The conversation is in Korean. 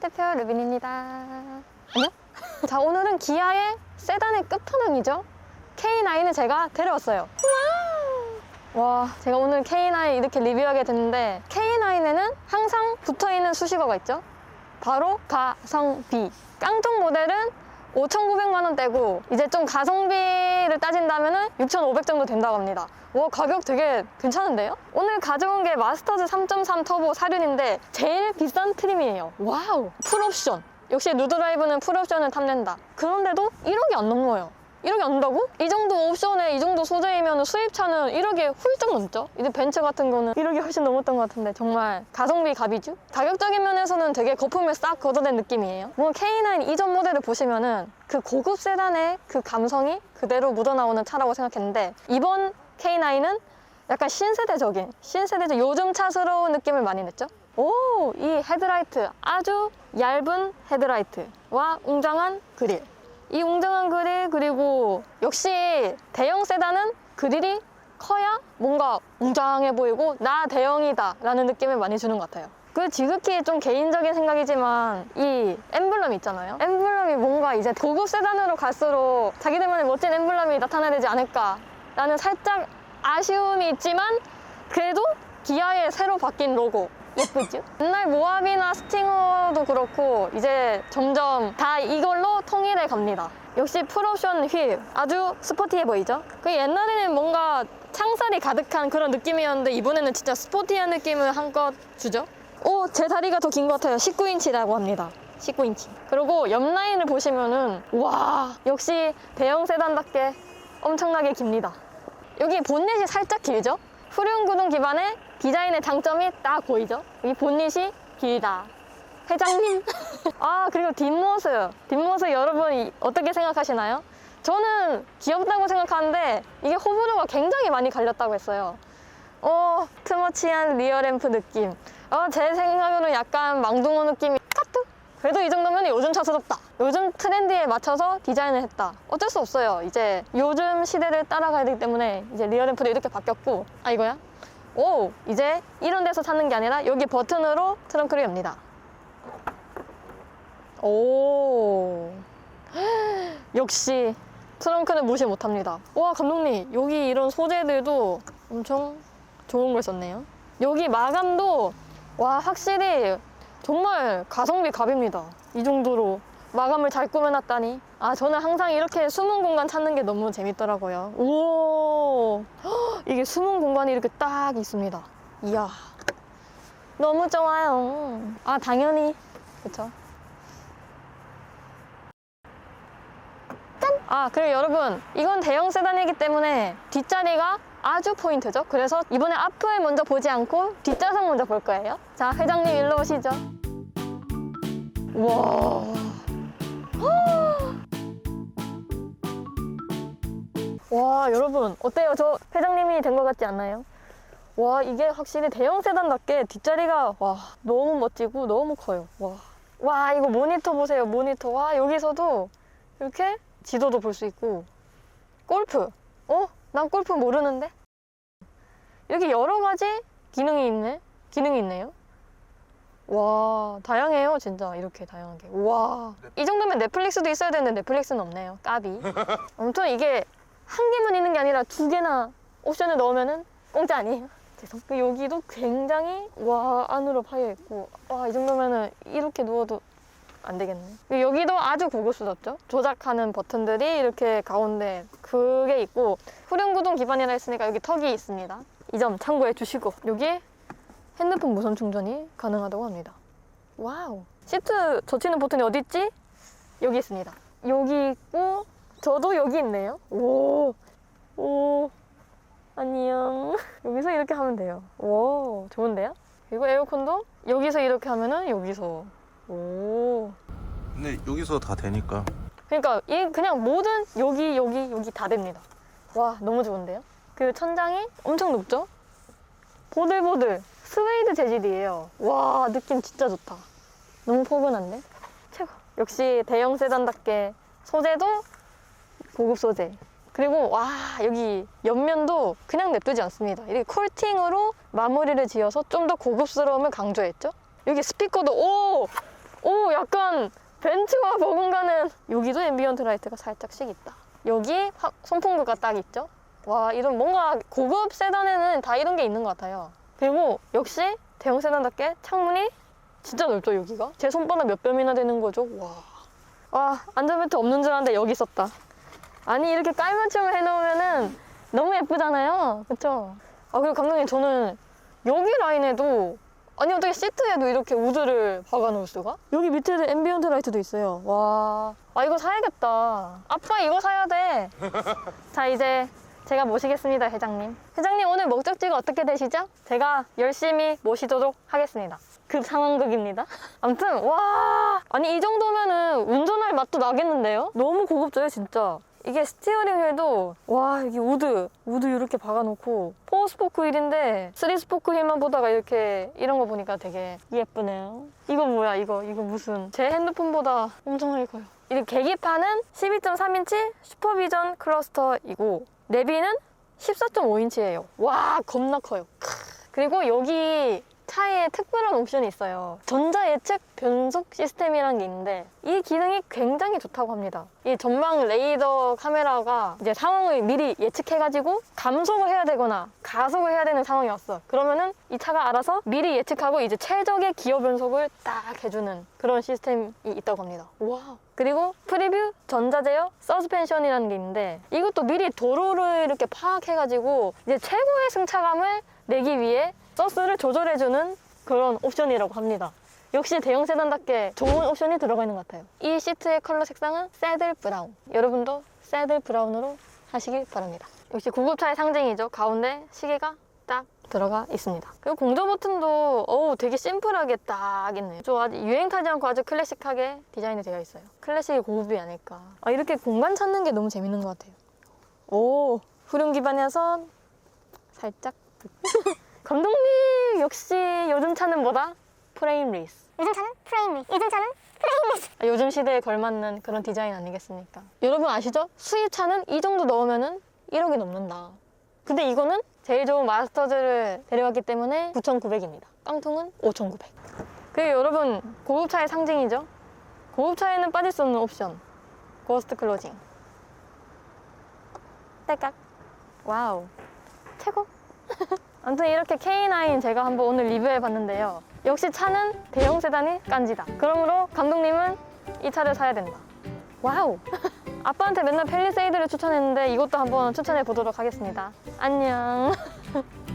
대표 루빈입니다. 안녕? 자, 오늘은 기아의 세단의 끝판왕이죠. K9을 제가 데려왔어요. 와, 와, 제가 오늘 K9 이렇게 리뷰하게 됐는데 K9에는 항상 붙어있는 수식어가 있죠. 바로 가성비. 깡통 모델은 5,900만 원대고 이제 좀 가성비를 따진다면 6,500 정도 된다고 합니다. 와 가격 되게 괜찮은데요? 오늘 가져온 게 마스터즈 3.3 터보 사륜인데 제일 비싼 트림이에요. 와우! 풀옵션. 역시 누드라이브는 풀옵션을 탐낸다. 그런데도 1억이 안 넘어요. 1억이 안 넘다고? 이 정도 옵션에 이 정도 소재이면 수입차는 1억에 훌쩍 넘죠? 이제 벤츠 같은 거는 1억이 훨씬 넘었던 것 같은데 정말 가성비 갑이죠? 가격적인 면에서는 되게 거품을 싹 걷어낸 느낌이에요. 물론 K9 이전 모델을 보시면은 그 고급 세단의 그 감성이 그대로 묻어나오는 차라고 생각했는데 이번 K9은 약간 신세대적인, 신세대적 요즘 차스러운 느낌을 많이 냈죠? 오, 이 헤드라이트 아주 얇은 헤드라이트와 웅장한 그릴. 이 웅장한 그릴 그리고 역시 대형 세단은 그릴이 커야 뭔가 웅장해 보이고 나 대형이다 라는 느낌을 많이 주는 것 같아요. 그 지극히 좀 개인적인 생각이지만 이 엠블럼 있잖아요. 엠블럼이 뭔가 이제 고급 세단으로 갈수록 자기들만의 멋진 엠블럼이 나타나야 되지 않을까 라는 살짝 아쉬움이 있지만 그래도 기아의 새로 바뀐 로고 예쁘죠? 옛날 모합이나 스팅어도 그렇고 이제 점점 다 이걸로 통일해 갑니다. 역시 풀옵션 휠 아주 스포티해 보이죠? 그 옛날에는 뭔가 창살이 가득한 그런 느낌이었는데 이번에는 진짜 스포티한 느낌을 한껏 주죠? 오, 제 다리가 더 긴 것 같아요. 19인치라고 합니다. 19인치. 그리고 옆 라인을 보시면은 와 역시 대형 세단답게 엄청나게 깁니다. 여기 본넷이 살짝 길죠? 후륜 구동 기반의 디자인의 장점이 딱 보이죠? 이 본닛이 길다. 회장님. 아, 그리고 뒷모습. 뒷모습 여러분 이- 어떻게 생각하시나요? 저는 귀엽다고 생각하는데 이게 호불호가 굉장히 많이 갈렸다고 했어요. 어, 트머치한 리어램프 느낌. 어, 제 생각으로는 약간 망둥어 느낌이 카트? 그래도 이 정도면 요즘 차스럽다. 요즘 트렌드에 맞춰서 디자인을 했다. 어쩔 수 없어요. 이제 요즘 시대를 따라가야 되기 때문에 이제 리어램프도 이렇게 바뀌었고. 아, 이거야? 오, 이제 이런 데서 찾는 게 아니라 여기 버튼으로 트렁크를 엽니다. 오. 역시 트렁크는 무시 못합니다. 와, 감독님, 여기 이런 소재들도 엄청 좋은 걸 썼네요. 여기 마감도 와, 확실히 정말 가성비 갑입니다. 이 정도로 마감을 잘 꾸며놨다니. 아, 저는 항상 이렇게 숨은 공간 찾는 게 너무 재밌더라고요. 오, 헉, 이게 숨은 공간이 이렇게 딱 있습니다. 이야, 너무 좋아요. 아, 당연히. 그쵸. 짠! 아, 그리고 여러분, 이건 대형 세단이기 때문에 뒷자리가 아주 포인트죠. 그래서 이번에 앞을 먼저 보지 않고 뒷좌석 먼저 볼 거예요. 자, 회장님 일로 오시죠. 와. 와, 여러분, 어때요? 저 회장님이 된 것 같지 않나요? 와, 이게 확실히 대형 세단답게 뒷자리가, 와, 너무 멋지고 너무 커요. 와. 와, 이거 모니터 보세요, 모니터. 와, 여기서도 이렇게 지도도 볼 수 있고. 골프. 어? 난 골프 모르는데? 이렇게 여러 가지 기능이 있네? 기능이 있네요. 와, 다양해요, 진짜. 이렇게 다양하게. 와. 이 정도면 넷플릭스도 있어야 되는데 넷플릭스는 없네요. 까비. 아무튼 이게 한 개만 있는 게 아니라 두 개나 옵션을 넣으면은 공짜 아니에요. 죄송. 그 여기도 굉장히 와 안으로 파여 있고 와 이 정도면은 이렇게 누워도 안 되겠네. 여기도 아주 고급스럽죠. 조작하는 버튼들이 이렇게 가운데 그게 있고 후륜구동 기반이라 했으니까 여기 턱이 있습니다. 이 점 참고해 주시고 여기에 핸드폰 무선 충전이 가능하다고 합니다. 와우. 시트 젖히는 버튼이 어디 있지? 여기 있습니다. 여기 있고 저도 여기 있네요. 오, 오, 안녕. 여기서 이렇게 하면 돼요. 오, 좋은데요? 그리고 에어컨도 여기서 이렇게 하면은 여기서. 오. 근데 여기서 다 되니까 그러니까 이 그냥 모든 여기 여기 여기 다 됩니다. 와 너무 좋은데요? 그 천장이 엄청 높죠? 보들보들 스웨이드 재질이에요. 와 느낌 진짜 좋다. 너무 포근한데? 최고. 역시 대형 세단답게 소재도 고급 소재. 그리고 와 여기 옆면도 그냥 냅두지 않습니다. 이렇게 콜팅으로 마무리를 지어서 좀 더 고급스러움을 강조했죠. 여기 스피커도 오 오 약간 벤츠와 버금가는 여기도 앰비언트 라이트가 살짝씩 있다. 여기 화- 송풍구가 딱 있죠. 와 이런 뭔가 고급 세단에는 다 이런 게 있는 것 같아요. 그리고 역시 대형 세단답게 창문이 진짜 넓죠 여기가. 제 손바닥 몇 뼘이나 되는 거죠. 와. 와 안전벨트 없는 줄 알았는데 여기 있었다. 아니 이렇게 깔맞춤을 해놓으면은 너무 예쁘잖아요. 그쵸? 아 그리고 감독님 저는 여기 라인에도 아니 어떻게 시트에도 이렇게 우드를 박아놓을 수가? 여기 밑에도 앰비언트 라이트도 있어요. 와, 아 이거 사야겠다. 아빠 이거 사야 돼. 자 이제 제가 모시겠습니다, 회장님. 회장님 오늘 목적지가 어떻게 되시죠? 제가 열심히 모시도록 하겠습니다. 급 상황극입니다. 아무튼 와, 아니 이 정도면은 운전할 맛도 나겠는데요? 너무 고급져요, 진짜. 이게 스티어링 휠도 와 여기 우드 우드 이렇게 박아놓고 포 스포크 휠인데 쓰리 스포크 휠만 보다가 이렇게 이런 거 보니까 되게 예쁘네요. 이거 뭐야 이거? 이거 무슨? 제 핸드폰보다 엄청 커요. 이 계기판은 12.3인치 슈퍼비전 클러스터이고 내비는 14.5인치예요. 와 겁나 커요. 크. 그리고 여기 차에 특별한 옵션이 있어요. 전자 예측 변속 시스템이라는 게 있는데 이 기능이 굉장히 좋다고 합니다. 이 전방 레이더 카메라가 이제 상황을 미리 예측해가지고 감속을 해야 되거나 가속을 해야 되는 상황이 왔어. 그러면은 이 차가 알아서 미리 예측하고 이제 최적의 기어 변속을 딱 해주는 그런 시스템이 있다고 합니다. 와. 그리고 프리뷰 전자제어 서스펜션이라는 게 있는데 이것도 미리 도로를 이렇게 파악해가지고 이제 최고의 승차감을 내기 위해 서스를 조절해주는 그런 옵션이라고 합니다. 역시 대형 세단답게 좋은 옵션이 들어가 있는 것 같아요. 이 시트의 컬러 색상은 새들 브라운. 여러분도 새들 브라운으로 하시길 바랍니다. 역시 구급차의 상징이죠. 가운데 시계가 딱 들어가 있습니다. 그리고 공조 버튼도 어우 되게 심플하게 딱 있네요. 저 아주 유행 타지 않고 아주 클래식하게 디자인이 되어 있어요. 클래식이 고급이 아닐까. 아, 이렇게 공간 찾는 게 너무 재밌는 것 같아요. 오, 후륜 기반이어서 살짝 감독님 역시 요즘 차는 뭐다? 프레임 레이스. 요즘 차는 프레임리. 요즘 차는 프레임리. 아, 요즘 시대에 걸맞는 그런 디자인 아니겠습니까? 여러분 아시죠? 수입차는 이 정도 넣으면은 1억이 넘는다. 근데 이거는 제일 좋은 마스터즈를 데려왔기 때문에 9,900입니다. 깡통은 5,900. 그리고 여러분 고급차의 상징이죠? 고급차에는 빠질 수 없는 옵션. 고스트 클로징. 딸깍. 와우. 최고. 아무튼 이렇게 K9 제가 한번 오늘 리뷰해 봤는데요. 역시 차는 대형 세단이 깐지다. 그러므로 감독님은 이 차를 사야 된다. 와우. 아빠한테 맨날 펠리세이드를 추천했는데 이것도 한번 추천해 보도록 하겠습니다. 안녕.